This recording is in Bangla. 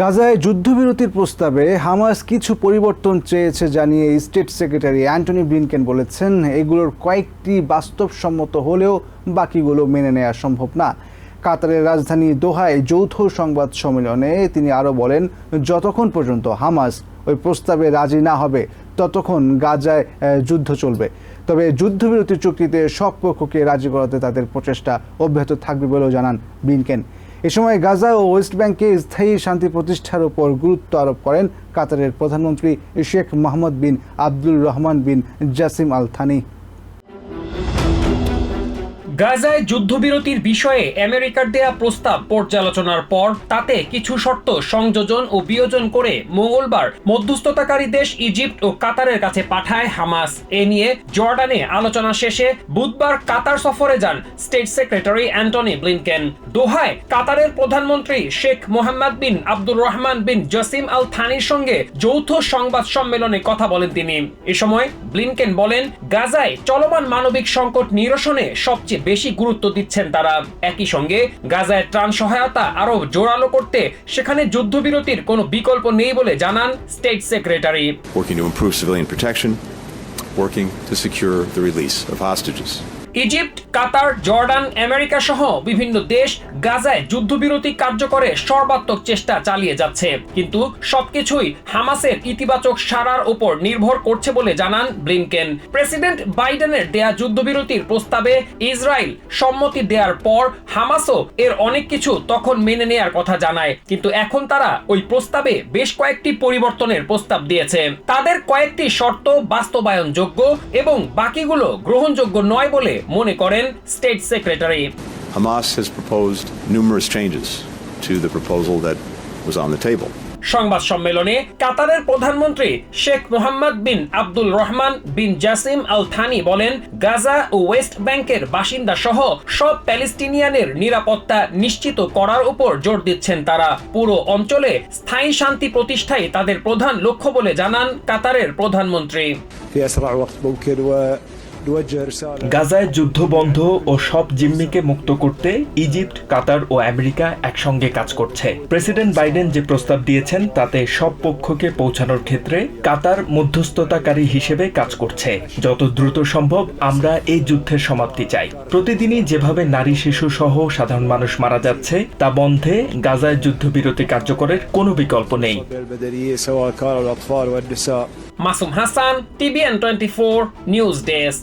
গাজায় যুদ্ধবিরতির প্রস্তাবে হামাস কিছু পরিবর্তন চেয়েছে জানিয়ে স্টেট সেক্রেটারি অ্যান্টনি ব্লিনকেন বলেছেন, এগুলোর কয়েকটি বাস্তবসম্মত হলেও বাকিগুলো মেনে নেওয়া সম্ভব না। কাতারের রাজধানী দোহায় যৌথ সংবাদ সম্মেলনে তিনি আরও বলেন, যতক্ষণ পর্যন্ত হামাস ওই প্রস্তাবে রাজি না হবে, ততক্ষণ গাজায় যুদ্ধ চলবে। তবে যুদ্ধবিরতি চুক্তিতে সব পক্ষকে রাজি করাতে তাদের প্রচেষ্টা অব্যাহত থাকবে বলেও জানান ব্লিনকেন। এ সময় গাজা ও ওয়েস্ট ব্যাংকে স্থায়ী শান্তি প্রতিষ্ঠার উপর গুরুত্ব আরোপ করেন কাতারের প্রধানমন্ত্রী Sheikh Mohammed bin Abdul Rahman bin Jassim Al Thani গাজায় যুদ্ধবিরতির বিষয়ে আমেরিকার দেয়া প্রস্তাব পর্যালোচনার পর তাতে কিছু শর্ত সংযোজন ও বিয়োজন করে মঙ্গলবার মধ্যস্থতাকারী দেশ ইজিপ্ট ও কাতারের কাছে পাঠায় হামাস। এ নিয়ে জর্ডানে আলোচনা শেষে বুধবার কাতার সফরে যান স্টেট সেক্রেটারি অ্যান্টনি ব্লিনকেন। দোহায় কাতারের প্রধানমন্ত্রী শেখ মোহাম্মদ বিন আব্দুর রহমান বিন জসিম আল থানির সঙ্গে যৌথ সংবাদ সম্মেলনে কথা বলেন তিনি। এ সময় ব্লিনকেন বলেন, গাজায় চলমান মানবিক সংকট নিরসনে সবচেয়ে বেশি গুরুত্ব দিচ্ছেন তারা একই সঙ্গে গাজায় ত্রাণ সহায়তা আরও জোরালো করতে সেখানে যুদ্ধবিরতির কোনো বিকল্প নেই বলে জানান state secretary working to improve civilian protection, working to secure the release of hostages. Egypt, Qatar, Jordan, America সহ বিভিন্ন দেশ গাজায় যুদ্ধবিরতি কার্যকরে সর্বাত্মক চেষ্টা চালিয়ে যাচ্ছে। কিন্তু সবকিছুই হামাসের ইতিবাচক সারার উপর নির্ভর করছে বলে জানান ব্লিনকেন। প্রেসিডেন্ট বাইডেনের দেয়া যুদ্ধবিরতির প্রস্তাবে ইসরায়েল সম্মতি দেওয়ার পর হামাসও এর অনেক কিছু তখন মেনে নেয়ার কথা জানায়। কিন্তু এখন তারা ওই প্রস্তাবে বেশ কয়েকটি পরিবর্তনের প্রস্তাব দিয়েছে। তাদের কয়েকটি শর্ত বাস্তবায়নযোগ্য এবং বাকিগুলো গ্রহণযোগ্য নয় বলে মনে করেন state secretary Hamas has proposed numerous changes to the proposal that was on the table. সংবাদ সম্মেলনে কাতারের প্রধানমন্ত্রী Sheikh Mohammed bin Abdul Rahman bin Jassim Al Thani বলেন গাজা ও ওয়েস্ট ব্যাংকের বাসিন্দা সহ সব প্যালেস্টিনিয়ানের নিরাপত্তা নিশ্চিত করার উপর জোর দিচ্ছেন তারা। পুরো অঞ্চলে স্থায়ী শান্তি প্রতিষ্ঠাই তাদের প্রধান লক্ষ্য বলে জানান কাতারের প্রধানমন্ত্রী। গাজায় যুদ্ধ বন্ধ ও সব জিম্মিকে মুক্ত করতে ইজিপ্ট, কাতার ও আমেরিকা একসঙ্গে কাজ করছে। প্রেসিডেন্ট বাইডেন যে প্রস্তাব দিয়েছেন, তাতে সব পক্ষকে পৌঁছানোর ক্ষেত্রে কাতার মধ্যস্থতাকারী হিসেবে কাজ করছে। যত দ্রুত সম্ভব আমরা এই যুদ্ধের সমাপ্তি চাই। প্রতিদিনই যেভাবে নারী, শিশু সহ সাধারণ মানুষ মারা যাচ্ছে, তা বন্ধে গাজায় যুদ্ধবিরতি কার্যকরের কোনো বিকল্প নেই। Masum Hasan, TVN twenty four news desk.